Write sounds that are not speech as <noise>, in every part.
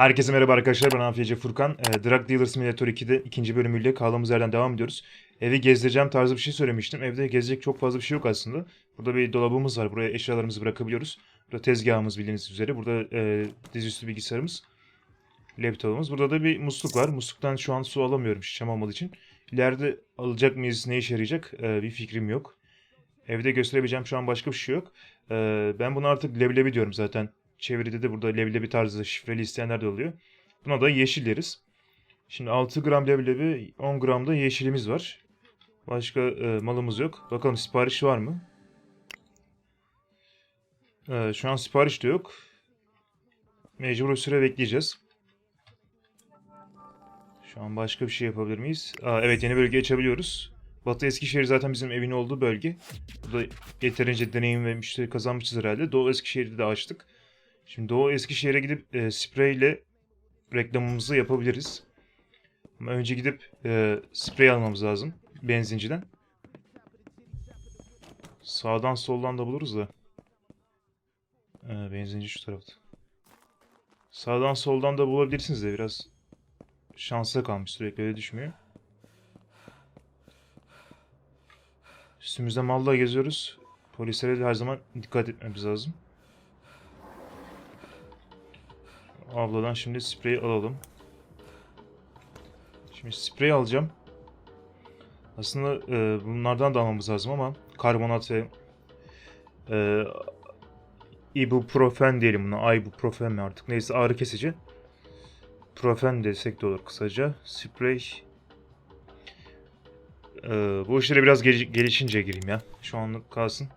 Herkese merhaba arkadaşlar ben Amfiyece Furkan. E, Drug Dealer Simulator 2'de ikinci bölümüyle kaldığımız yerden devam ediyoruz. Evi gezdireceğim tarzı bir şey söylemiştim. Evde gezecek çok fazla bir şey yok aslında. Burada bir dolabımız var. Buraya eşyalarımızı bırakabiliyoruz. Burada tezgahımız bildiğiniz üzere. Burada e, dizüstü bilgisayarımız. Laptopumuz. Burada da bir musluk var. Musluktan şu an su alamıyorum şişem olmadığı için. İleride alacak mıyız, ne işe yarayacak e, bir fikrim yok. Evde gösterebileceğim şu an başka bir şey yok. E, ben bunu artık leblebi diyorum zaten. Çeviride de burada leblebi tarzı şifreli isteyenler de oluyor. Buna da yeşil deriz. Şimdi 6 gram leblebi, 10 gram da yeşilimiz var. Başka e, malımız yok. Bakalım sipariş var mı? E, şu an sipariş de yok. Mecbur süre bekleyeceğiz. Şu an başka bir şey yapabilir miyiz? Aa, evet yeni bölge açabiliyoruz. Batı Eskişehir zaten bizim evin olduğu bölge. Burada yeterince deneyim ve müşteri kazanmışız herhalde. Doğu Eskişehir'de de açtık. Şimdi Doğu Eskişehir'e gidip e, spreyle reklamımızı yapabiliriz. Ama önce gidip e, sprey almamız lazım benzinciden. Sağdan soldan da buluruz da. E, benzinci şu tarafta. Sağdan soldan da bulabilirsiniz de biraz şansa kalmış sürekli öyle düşmüyor. Üstümüzde malla geziyoruz. Polislere de her zaman dikkat etmemiz lazım. Abladan şimdi spreyi alalım. Şimdi sprey alacağım. Aslında e, bunlardan da almamız lazım ama karbonat ve e, ibuprofen diyelim buna. Ibuprofen mi artık? Neyse ağrı kesici. Profen desek de olur kısaca. Sprey. E, bu işlere biraz gel- gelişince gireyim ya. Şu anlık kalsın.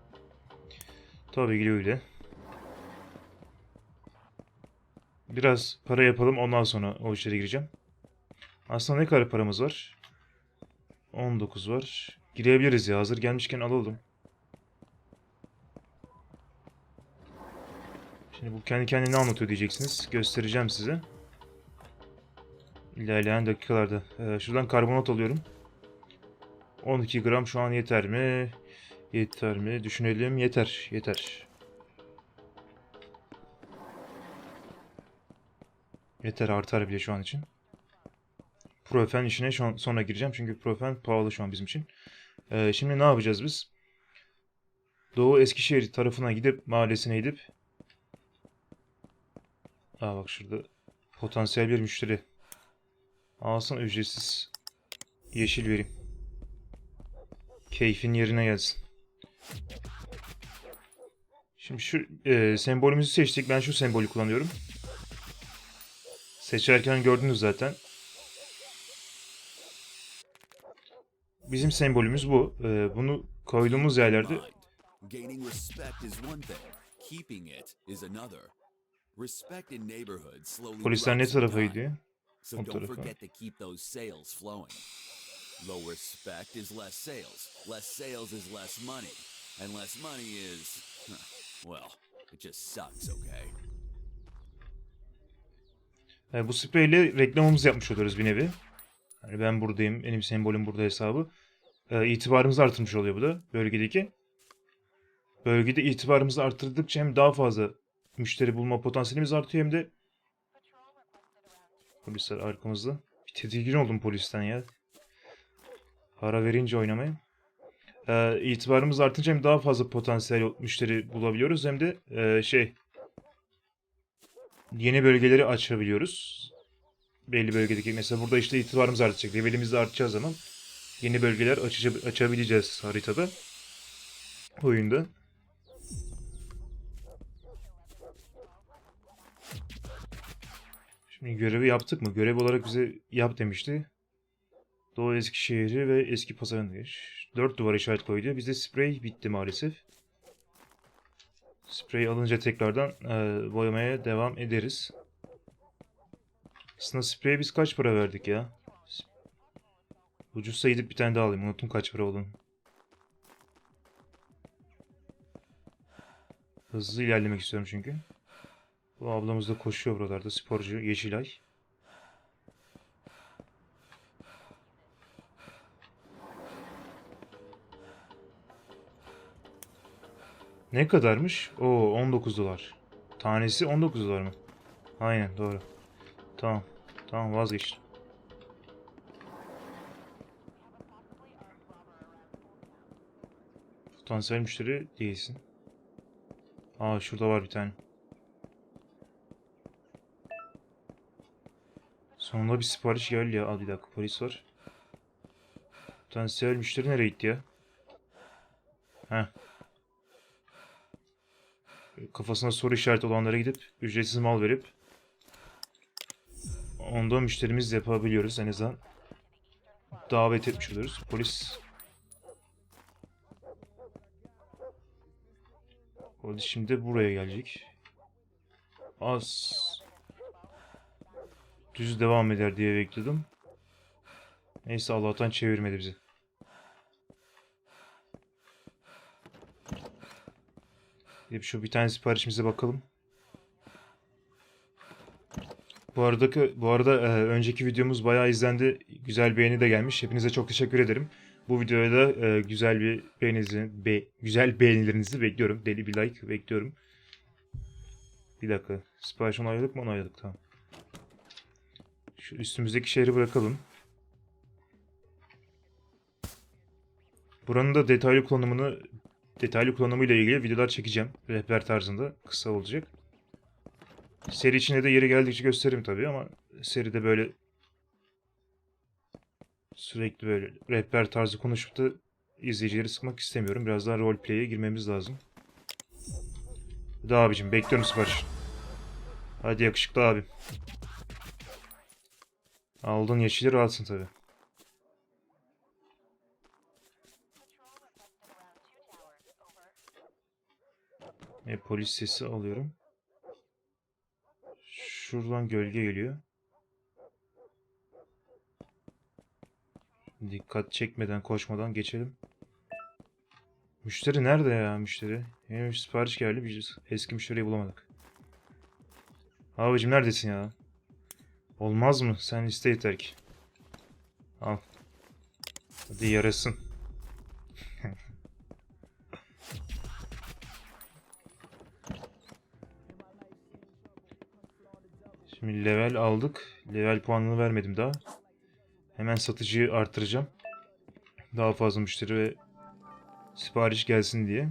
Tabii ki öyle. Biraz para yapalım ondan sonra o işlere gireceğim. Aslında ne kadar paramız var? 19 var. Girebiliriz ya hazır gelmişken alalım. Şimdi bu kendi kendine anlatıyor diyeceksiniz. Göstereceğim size. İlerleyen dakikalarda. Ee, şuradan karbonat alıyorum. 12 gram şu an yeter mi? Yeter mi? Düşünelim. Yeter. Yeter. Yeter artar bile şu an için. Profen işine şu an sonra gireceğim çünkü Profen pahalı şu an bizim için. Ee, şimdi ne yapacağız biz? Doğu Eskişehir tarafına gidip mahallesine gidip Aa bak şurada potansiyel bir müşteri. Alsın ücretsiz yeşil vereyim. Keyfin yerine gelsin. Şimdi şu e, sembolümüzü seçtik. Ben şu sembolü kullanıyorum. Seçerken gördünüz zaten. Bizim sembolümüz bu. Ee, bunu koyduğumuz yerlerde Gaining respect is one thing, keeping it is another. Respect in neighborhoods slowly polisler ne tarafa gidiyor? So O don't tarafa. forget to keep those sales flowing. Low respect is less sales. Less sales is less money. And less money is, well, it just sucks, okay? Ee, bu spreyle reklamımızı yapmış oluyoruz bir nevi. Yani ben buradayım, benim sembolüm burada hesabı. Ee, itibarımızı artırmış oluyor bu da bölgedeki. Bölgede itibarımızı arttırdıkça hem daha fazla müşteri bulma potansiyelimiz artıyor hem de polisler arkamızda. Bir tedirgin oldum polisten ya. Para verince oynamaya. Ee, itibarımız artınca hem daha fazla potansiyel müşteri bulabiliyoruz hem de e, şey yeni bölgeleri açabiliyoruz. Belli bölgedeki mesela burada işte itibarımız artacak. Levelimiz de artacağı zaman yeni bölgeler açaca- açabileceğiz haritada. Oyunda. Şimdi görevi yaptık mı? Görev olarak bize yap demişti. Doğu Eskişehir'i ve eski pazarını Dört duvar işaret koydu. Bizde sprey bitti maalesef. Sprey alınca tekrardan e, boyamaya devam ederiz. Aslında spreye biz kaç para verdik ya? Ucuzsa gidip bir tane daha alayım. Unuttum kaç para olduğunu. Hızlı ilerlemek istiyorum çünkü. Bu ablamız da koşuyor buralarda. Sporcu Yeşilay. Ne kadarmış? Oo 19 dolar. Tanesi 19 dolar mı? Aynen doğru. Tamam. Tamam vazgeçtim. Potansiyel müşteri değilsin. Aa şurada var bir tane. Sonunda bir sipariş geldi ya. Aa bir dakika polis var. Potansiyel müşteri nereye gitti ya? Heh. Kafasında soru işareti olanlara gidip ücretsiz mal verip onda müşterimiz yapabiliyoruz en azından. Davet etmiş oluyoruz. Polis Polis şimdi buraya gelecek. Az düz devam eder diye bekledim. Neyse Allah'tan çevirmedi bizi. Gidip şu bir tane siparişimize bakalım. Bu aradaki bu arada e, önceki videomuz bayağı izlendi. Güzel beğeni de gelmiş. Hepinize çok teşekkür ederim. Bu videoya da e, güzel bir beğeninizi, be, güzel beğenilerinizi bekliyorum. Deli bir like bekliyorum. Bir dakika. Sipariş onayladık mı? Onayladık tamam. Şu üstümüzdeki şehri bırakalım. Buranın da detaylı kullanımını detaylı kullanımıyla ilgili videolar çekeceğim. Rehber tarzında kısa olacak. Seri içinde de yeri geldikçe gösteririm tabii ama seride böyle sürekli böyle rehber tarzı konuşup da izleyicileri sıkmak istemiyorum. Biraz daha roleplay'e girmemiz lazım. Hadi abicim bekliyorum sipariş. Hadi yakışıklı abim. Aldın yeşili rahatsın tabii. E, polis sesi alıyorum. Şuradan gölge geliyor. Dikkat çekmeden, koşmadan geçelim. Müşteri nerede ya müşteri? Bir sipariş geldi. Biz eski müşteriyi bulamadık. Abicim neredesin ya? Olmaz mı? Sen iste yeter ki. Al. Hadi yarasın. Şimdi level aldık. Level puanını vermedim daha. Hemen satıcıyı artıracağım. Daha fazla müşteri ve sipariş gelsin diye.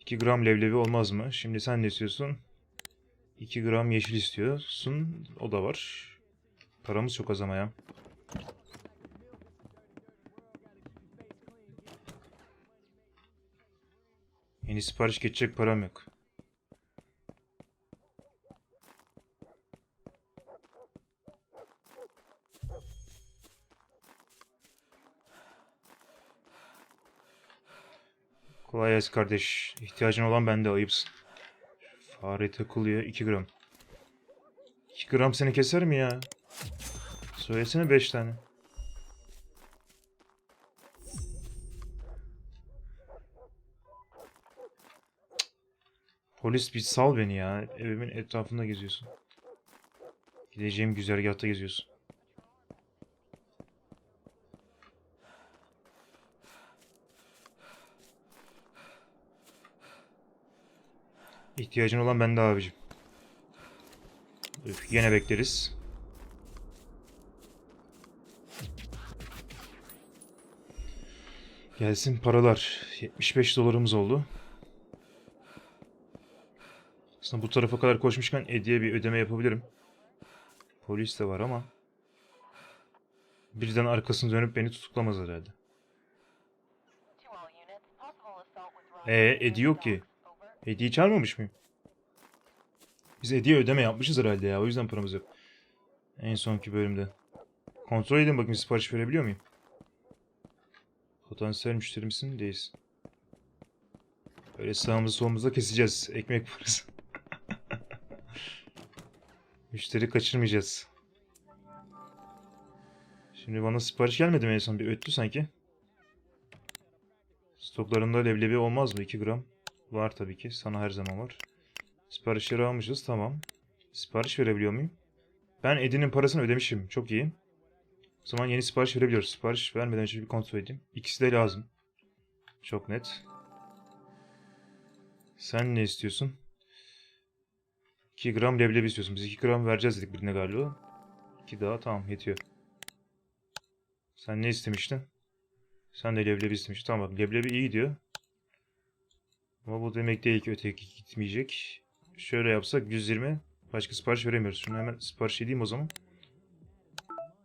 2 gram leblebi olmaz mı? Şimdi sen ne istiyorsun? 2 gram yeşil istiyorsun. O da var. Paramız çok az ama ya. Yeni sipariş geçecek param yok. Kolay gelsin kardeş. İhtiyacın olan bende ayıpsın. Fare takılıyor 2 gram. 2 gram seni keser mi ya? Söylesene 5 tane. Polis bir sal beni ya. Evimin etrafında geziyorsun. Gideceğim güzergahta geziyorsun. İhtiyacın olan bende abicim. Üf, yine bekleriz. Gelsin paralar. 75 dolarımız oldu. Aslında bu tarafa kadar koşmuşken Eddie'ye bir ödeme yapabilirim. Polis de var ama birden arkasını dönüp beni tutuklamaz herhalde. Ee, Eddie yok ki. Eddie'yi çağırmamış mıyım? Biz Eddie'ye ödeme yapmışız herhalde ya. O yüzden paramız yok. En sonki bölümde. Kontrol edin bakayım sipariş verebiliyor muyum? Potansiyel müşteri misin? Değilsin. Böyle sağımızı solumuzda keseceğiz. Ekmek parası. <laughs> Müşteri kaçırmayacağız. Şimdi bana sipariş gelmedi mi en son? Bir öttü sanki. Stoklarında leblebi olmaz mı? 2 gram. Var tabii ki. Sana her zaman var. Siparişleri almışız. Tamam. Sipariş verebiliyor muyum? Ben Edi'nin parasını ödemişim. Çok iyi. O zaman yeni sipariş verebiliyoruz. Sipariş vermeden önce bir kontrol edeyim. İkisi de lazım. Çok net. Sen ne istiyorsun? 2 gram leblebi istiyorsun. Biz 2 gram vereceğiz dedik birine galiba. 2 daha tamam yetiyor. Sen ne istemiştin? Sen de leblebi istemiştin. Tamam bak leblebi iyi gidiyor. Ama bu demek değil ki öteki gitmeyecek. Şöyle yapsak 120. Başka sipariş veremiyoruz. Şunu hemen sipariş edeyim o zaman.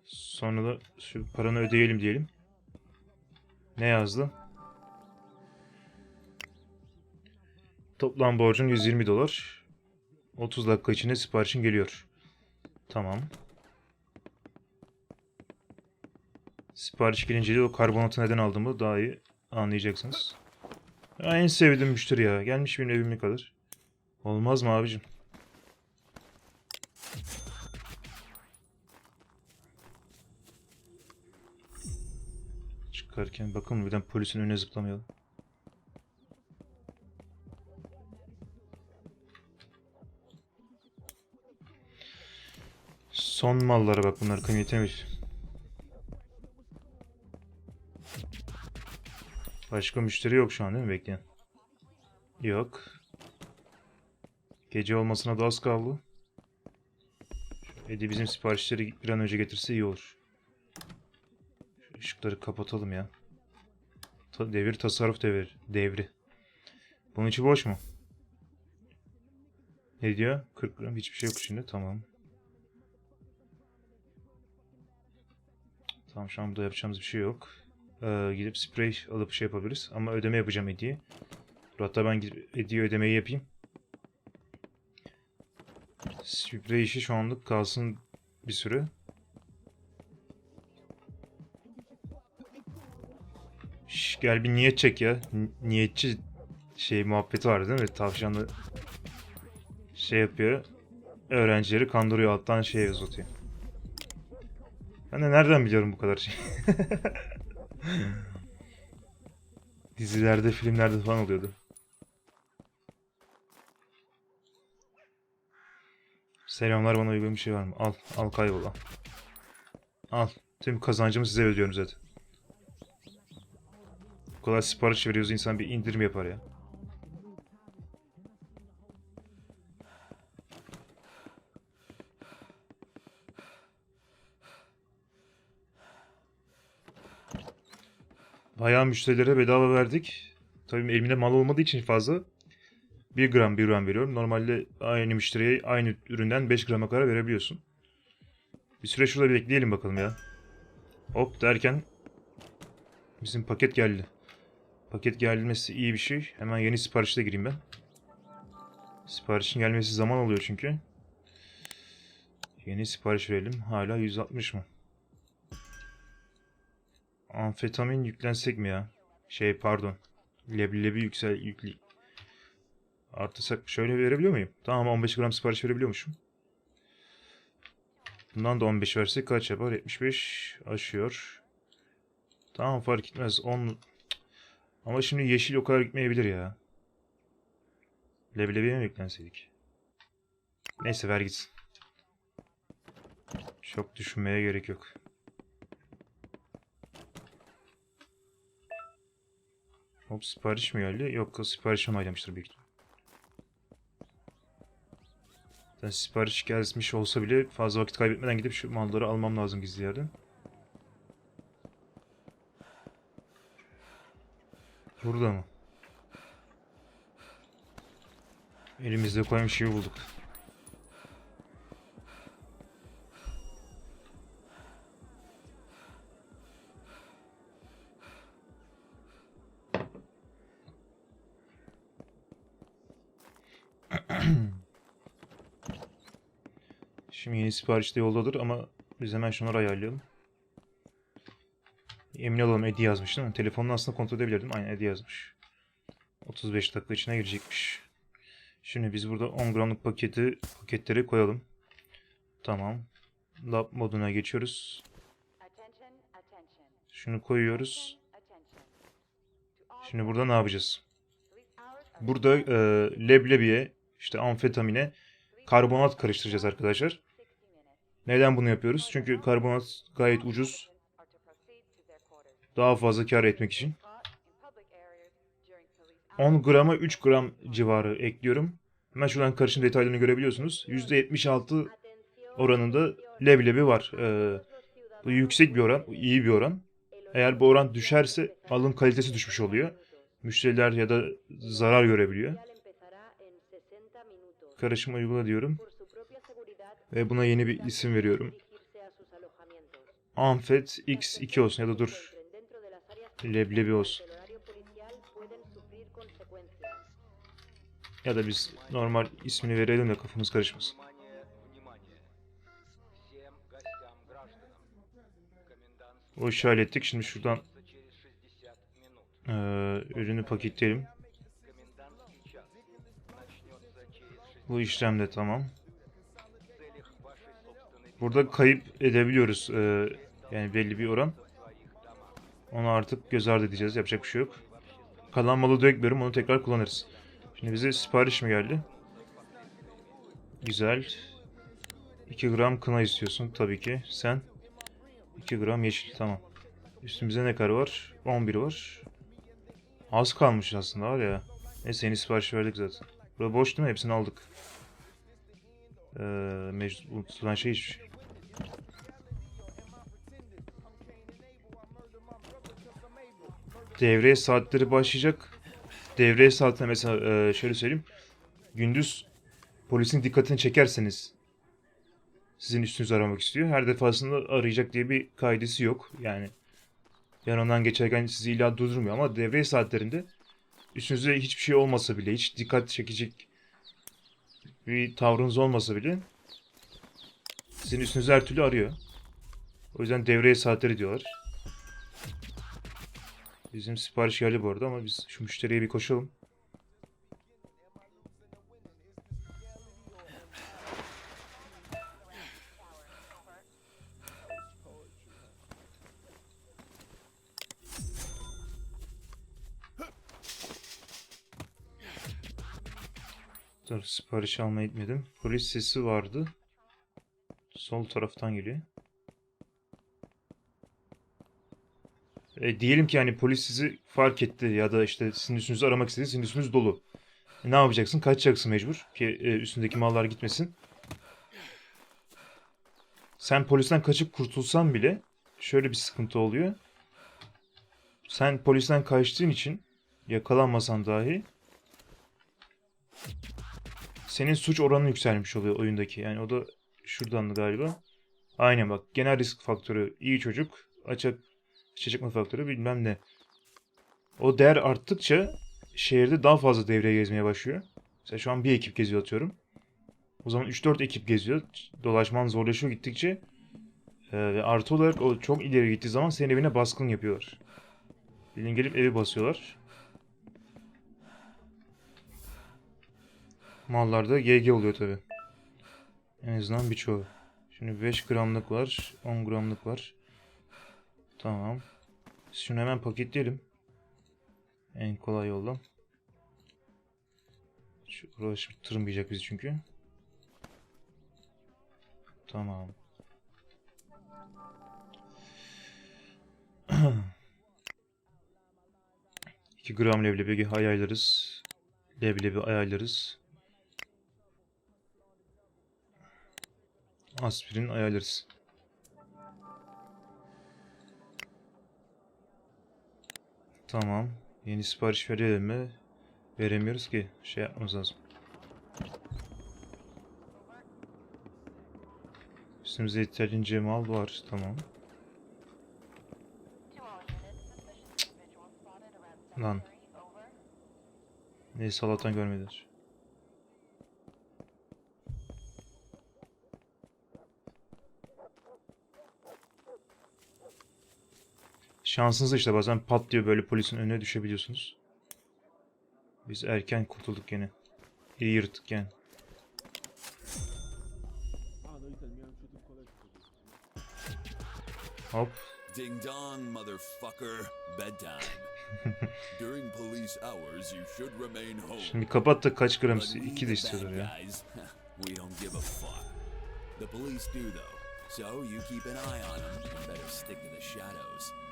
Sonra da şu paranı ödeyelim diyelim. Ne yazdı? Toplam borcun 120 dolar. 30 dakika içinde siparişin geliyor. Tamam. Sipariş gelince de o karbonatı neden aldığımı daha iyi anlayacaksınız. Ya en sevdiğim müşteri ya. Gelmiş benim evime kadar. Olmaz mı abicim? Çıkarken bakın birden polisin önüne zıplamayalım. Son mallara bak bunlar kıymetine Başka müşteri yok şu an değil mi bekleyen? Yok. Gece olmasına da az kaldı. Şu Eddie bizim siparişleri bir an önce getirse iyi olur. Şu ışıkları kapatalım ya. Ta- devir tasarruf devir, devri. Bunun içi boş mu? Ne diyor? 40 gram hiçbir şey yok şimdi. Tamam. Tamam şu an burada yapacağımız bir şey yok. Ee, gidip sprey alıp şey yapabiliriz. Ama ödeme yapacağım Eddie'ye. Dur hatta ben gidip Eddie'ye ödemeyi yapayım. Sprey işi şu anlık kalsın bir süre. Şş, gel bir niyet çek ya. N- niyetçi şey muhabbeti var değil mi? Tavşanlı şey yapıyor. Öğrencileri kandırıyor alttan şey uzatıyor. Ben de nereden biliyorum bu kadar şey? <laughs> <laughs> Dizilerde, filmlerde falan oluyordu. Selamlar bana uygun bir şey var mı? Al, al kaybol al. Al. Tüm kazancımı size ödüyorum zaten. Bu kadar sipariş veriyoruz insan bir indirim yapar ya. Bayağı müşterilere bedava verdik. Tabii elimde mal olmadığı için fazla. 1 gram 1 gram veriyorum. Normalde aynı müşteriye aynı üründen 5 grama kadar verebiliyorsun. Bir süre şurada bekleyelim bakalım ya. Hop derken bizim paket geldi. Paket gelmesi iyi bir şey. Hemen yeni siparişte gireyim ben. Siparişin gelmesi zaman alıyor çünkü. Yeni sipariş verelim. Hala 160 mı? Amfetamin yüklensek mi ya? Şey pardon. Leblebi yüksel yükle. Artırsak şöyle verebiliyor muyum? Tamam 15 gram sipariş verebiliyormuşum. Bundan da 15 versek kaç yapar? 75 aşıyor. Tamam fark etmez. 10 Cık. ama şimdi yeşil o kadar gitmeyebilir ya. Leblebiye mi yüklenseydik? Neyse ver gitsin. Çok düşünmeye gerek yok. Hop sipariş mi geldi? Yok sipariş onaylamıştır büyük ihtimal. Zaten sipariş gelmiş olsa bile fazla vakit kaybetmeden gidip şu malları almam lazım gizli yerden. Burada mı? Elimizde koymuş gibi bulduk. <clears throat> Şimdi yeni sipariş de yoldadır ama biz hemen şunları ayarlayalım. Emin olalım Eddie yazmış değil mi? Telefonla aslında kontrol edebilirdim. Aynen Eddie yazmış. 35 dakika içine girecekmiş. Şimdi biz burada 10 gramlık paketi paketleri koyalım. Tamam. Lab moduna geçiyoruz. Şunu koyuyoruz. Şimdi burada ne yapacağız? Burada e, leblebiye, işte amfetamine karbonat karıştıracağız arkadaşlar. 60 minutes. Neden bunu yapıyoruz? Çünkü karbonat gayet ucuz. Daha fazla kar etmek için. Caught in public areas during police hours. 10 grama 3 gram civarı ekliyorum. Hemen şuradan karışım detaylarını görebiliyorsunuz. %76 oranında leblebi var. Ee, bu yüksek bir oran, iyi bir oran. Eğer bu oran düşerse alım kalitesi düşmüş oluyor. Müşteriler ya da zarar görebiliyor. Karışım uygula diyorum. Ve buna yeni bir isim veriyorum. Amfet X2 olsun ya da dur. Leblebi olsun. Ya da biz normal ismini verelim de kafamız karışmasın. O işi hallettik. Şimdi şuradan eee, ürünü paketleyelim. Bu işlem de tamam. Burada kayıp edebiliyoruz. eee, yani belli bir oran. Onu artık göz ardı edeceğiz. Yapacak bir şey yok. Kalan malı dökmüyorum. Onu tekrar kullanırız. Şimdi bize sipariş mi geldi? Güzel. 2 gram kına istiyorsun tabii ki. Sen 2 gram yeşil tamam. Üstümüzde ne kadar var? 11 var. Az kalmış aslında var ya. Neyse yeni sipariş verdik zaten. Burada boş değil mi? Hepsini aldık. Ee, mecbur unutulan şey hiçbir şey. Devreye saatleri başlayacak. Devreye saatine mesela e, şöyle söyleyeyim. Gündüz polisin dikkatini çekerseniz sizin üstünüzü aramak istiyor. Her defasında arayacak diye bir kaidesi yok. Yani yanından geçerken sizi illa durdurmuyor ama devre saatlerinde üstünüzde hiçbir şey olmasa bile, hiç dikkat çekecek bir tavrınız olmasa bile sizin üstünüzü her türlü arıyor. O yüzden devreye saatleri diyorlar. Bizim sipariş geldi bu arada ama biz şu müşteriye bir koşalım. Dur sipariş almaya gitmedim. Polis sesi vardı. Sol taraftan geliyor. E, diyelim ki hani polis sizi fark etti ya da işte sizin üstünüzü aramak istedi. Sizin üstünüz dolu. E, ne yapacaksın? Kaçacaksın mecbur ki e, üstündeki mallar gitmesin. Sen polisten kaçıp kurtulsan bile şöyle bir sıkıntı oluyor. Sen polisten kaçtığın için yakalanmasan dahi senin suç oranı yükselmiş oluyor oyundaki. Yani o da şuradan galiba. Aynen bak. Genel risk faktörü iyi çocuk. Açık çıkma faktörü bilmem ne. O değer arttıkça şehirde daha fazla devreye gezmeye başlıyor. Mesela şu an bir ekip geziyor atıyorum. O zaman 3-4 ekip geziyor. Dolaşman zorlaşıyor gittikçe. Ee, ve artı olarak o çok ileri gittiği zaman senin evine baskın yapıyorlar. Bildiğin gelip evi basıyorlar. Mallarda GG oluyor tabi. En azından birçoğu. Şimdi 5 gramlık var. 10 gramlık var. Tamam. Şunu hemen paketleyelim. En kolay yoldan. Şu uğraşıp tırmayacak bizi çünkü. Tamam. <clears throat> İki gram leblebi ayarlarız. Leblebi ayarlarız. Aspirin ayarlarız. Tamam. Yeni sipariş verelim mi? Veremiyoruz ki. Şey yapmamız lazım. Üstümüzde yeterince mal var. Tamam. Lan. Neyse Allah'tan görmediler. Şansınız işte bazen pat diyor böyle polisin önüne düşebiliyorsunuz. Biz erken kurtulduk gene. İyi yırttık yani. Hop. Ding dong, motherfucker. Bedtime. <laughs> During police hours, you should remain home. Şimdi kapat da kaç gram istiyor? we, İki de the istiyorlar ya. <laughs> we don't give a fuck. The police do though. So you keep an eye on them better stick to the shadows.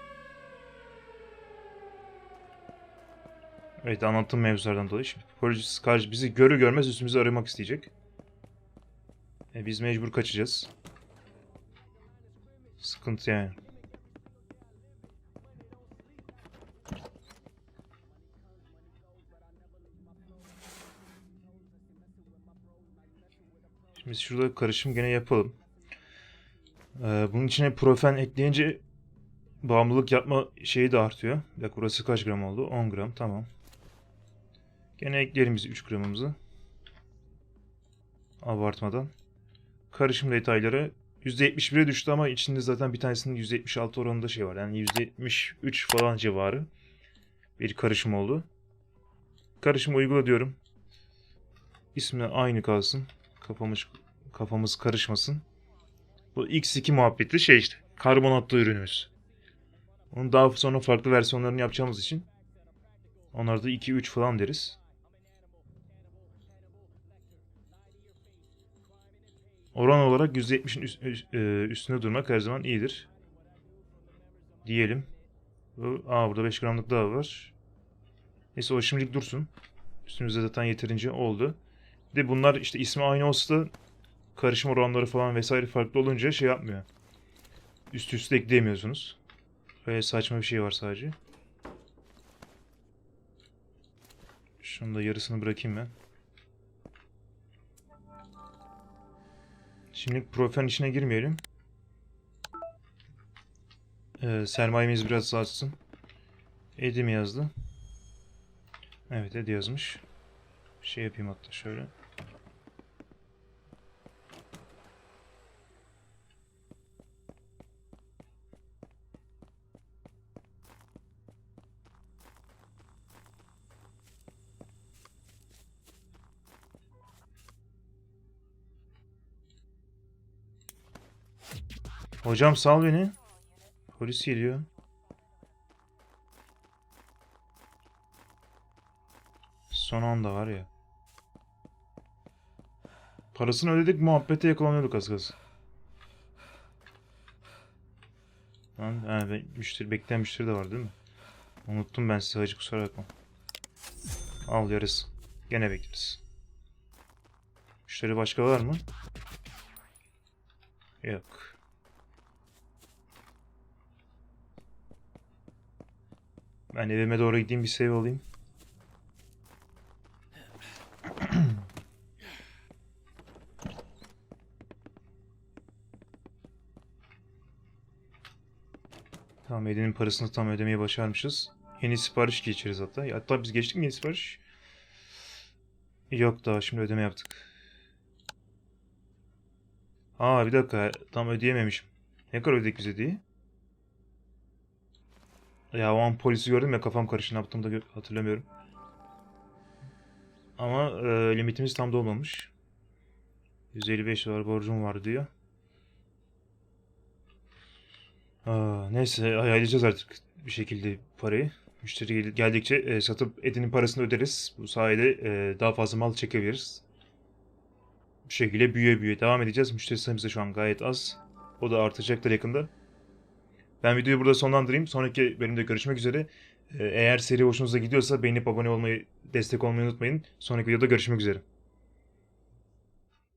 Evet anlattığım mevzulardan dolayı. Şimdi polis karşı bizi görür görmez üstümüze aramak isteyecek. E, biz mecbur kaçacağız. Sıkıntı yani. Şimdi şurada karışım gene yapalım. Ee, bunun içine profen ekleyince bağımlılık yapma şeyi de artıyor. Dakika burası kaç gram oldu? 10 gram tamam. Gene ekleyelim biz 3 gramımızı. Abartmadan. Karışım detayları %71'e düştü ama içinde zaten bir tanesinin %76 oranında şey var. Yani %73 falan civarı bir karışım oldu. Karışım uygula diyorum. İsmi aynı kalsın. Kafamız kafamız karışmasın. Bu X2 muhabbeti şey işte. Karbonatlı ürünümüz. Onun daha sonra farklı versiyonlarını yapacağımız için onlarda da 2-3 falan deriz. Oran olarak %70'in üst- üst- e, üstünde durmak her zaman iyidir. Diyelim. Aa burada 5 gramlık daha var. Neyse o şimdilik dursun. Üstümüzde zaten yeterince oldu. Bir de bunlar işte ismi aynı olsa da karışım oranları falan vesaire farklı olunca şey yapmıyor. Üst üste ekleyemiyorsunuz. Böyle saçma bir şey var sadece. Şunu da yarısını bırakayım ben. Şimdi profen içine girmeyelim. Ee, sermayemiz biraz artsın. Edi mi yazdı? Evet Edi yazmış. Şey yapayım hatta şöyle. Hocam sal beni. Polis geliyor. Son anda var ya. Parasını ödedik muhabbete yakalanıyorduk az kalsın. Lan, be- müşteri, bekleyen müşteri de var değil mi? Unuttum ben size hacı kusura bakma. Al yarısı. Gene bekleriz. Müşteri başka var mı? Yok. Ben evime doğru gideyim bir save alayım. <clears throat> Tamam Eden'in parasını tam ödemeyi başarmışız. Yeni sipariş geçeriz hatta. Hatta biz geçtik mi yeni sipariş? Yok daha şimdi ödeme yaptık. Aa bir dakika tam ödeyememişim. Ne kadar ödedik biz hediyeyi? Ya o an polisi gördüm ya kafam karıştı ne yaptığımı da hatırlamıyorum. Ama e, limitimiz tam dolmamış. 155 dolar borcum var diyor. Aa, neyse ayarlayacağız artık bir şekilde parayı. Müşteri gel- geldikçe e, satıp Edin'in parasını öderiz. Bu sayede e, daha fazla mal çekebiliriz. Bu şekilde büyüye büyüye devam edeceğiz. Müşteri sayımız da şu an gayet az. O da artacaktır yakında. Ben videoyu burada sonlandırayım. Sonraki bölümde görüşmek üzere. Ee, Eğer seri hoşunuza gidiyorsa beğenip abone olmayı, destek olmayı unutmayın. Sonraki videoda görüşmek üzere.